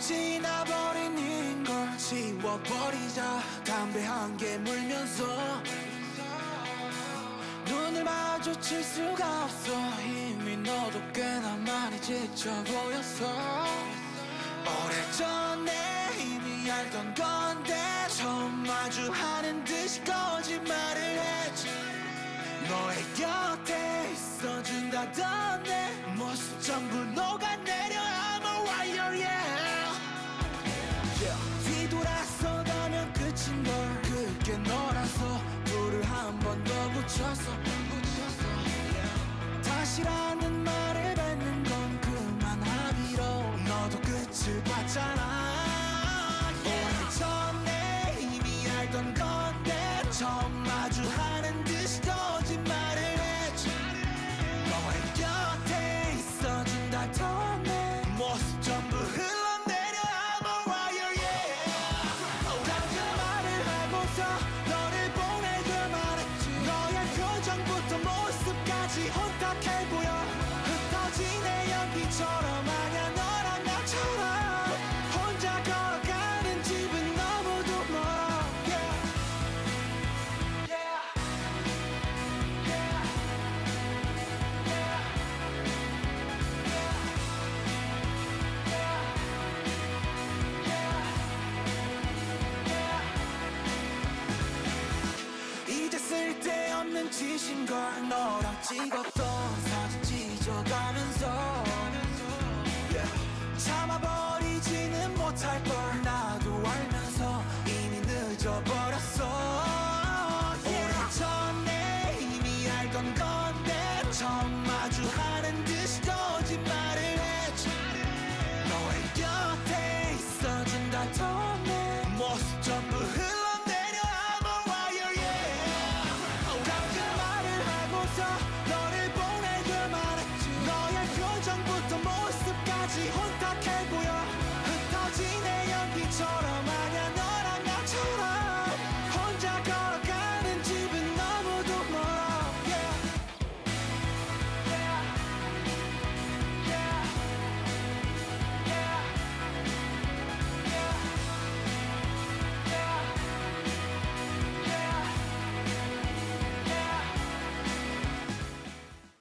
지나버린 인걸 지워버리자. 담배한 개 물면서 눈을 마주칠 수가 없어. 이미 너도 꽤나 많이 지쳐 보였어. 오래전에 이미 알던 건데 처음 마주하는 듯이 거짓말을 했지. 너의 곁에 있어준다던 내 모습 전부 녹아내 빛을 봤잖아. 훔치신 걸 너랑 찍었던 사진 찢어가면서 참아버리지는 못할 걸 나도 알면서 이미 늦어버렸어 오래 yeah. 전에 이미 알던 건데 처음 있어.